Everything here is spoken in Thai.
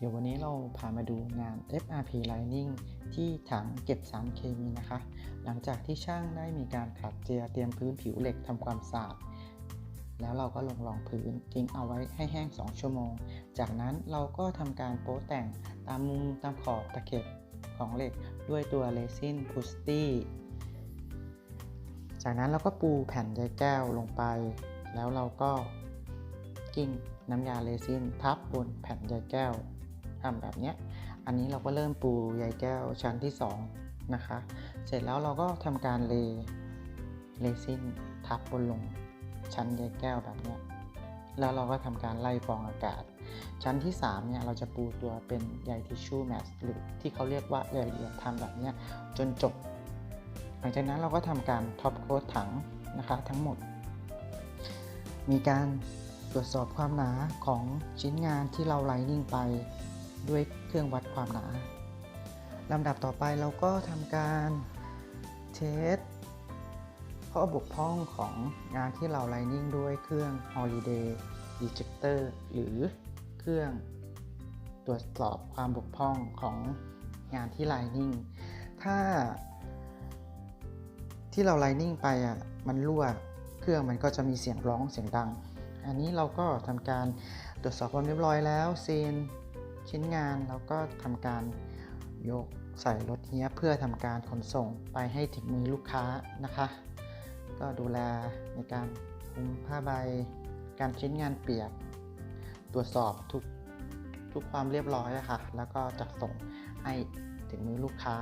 เดี๋ยววันนี้เราพามาดูงาน FRP Lining ที่ถังเก็บสารเคมีนะคะ หลังจากที่ช่างได้มีการขัดเจียเตรียมพื้นผิวเหล็กทำความสะอาด แล้วเราก็ลงรองพื้นทิ้งเอาไว้ให้แห้ง 2 ชั่วโมง จากนั้นเราก็ทำการโป๊แต่งตามมุมตามขอบตะเข็บของเหล็กด้วยตัวเรซินพุสตี้จากนั้นเราก็ปูแผ่นใยแก้วลงไป แล้วเราก็กิ้งน้ำยาเรซินทับบนแผ่นใยแก้ว ทำแบบเนี้ย อันนี้เราก็เริ่มปูใยแก้วชั้นที่2นะคะ เสร็จแล้วเราก็ทำการเลเรซินทับบนลงชั้นใยแก้วแบบเนี้ย แล้วเราก็ทำการไล่ฟองอากาศ ชั้นที่3เนี่ยเราจะปูตัวเป็นใยทิชชู่แมสหรือที่เขาเรียกว่าละเอียดทำแบบเนี้ยจนจบ หลังจากนั้นเราก็ทำการท็อปโค้ดถังนะคะทั้งหมด มีการตรวจสอบความหนาของชิ้นงานที่เราไลนิ่งไป ด้วยเครื่องวัดความหนาลำดับต่อไปเราก็ทำการเทสข้อบกพร่องของงานที่เราไลนิ่งด้วยเครื่อง Holiday Ejector หรือเครื่องตรวจสอบความบกพร่องของงานที่ไลนิ่งถ้าที่เราไลนิ่งไปอะมันรั่วเครื่องมันก็จะมีเสียงร้องเสียงดัง อันนี้เราก็ทำการตรวจสอบความเรียบร้อยแล้วเซน ชิ้นงานเราก็ทำการยกใส่รถเฮียเพื่อทำการขนส่งไปให้ถึงมือลูกค้านะคะ ก็ดูแลในการคุมผ้าใบ การชิ้นงานเปียก ตรวจสอบทุกทุกความเรียบร้อยอะค่ะ แล้วก็จัดส่งให้ถึงมือลูกค้า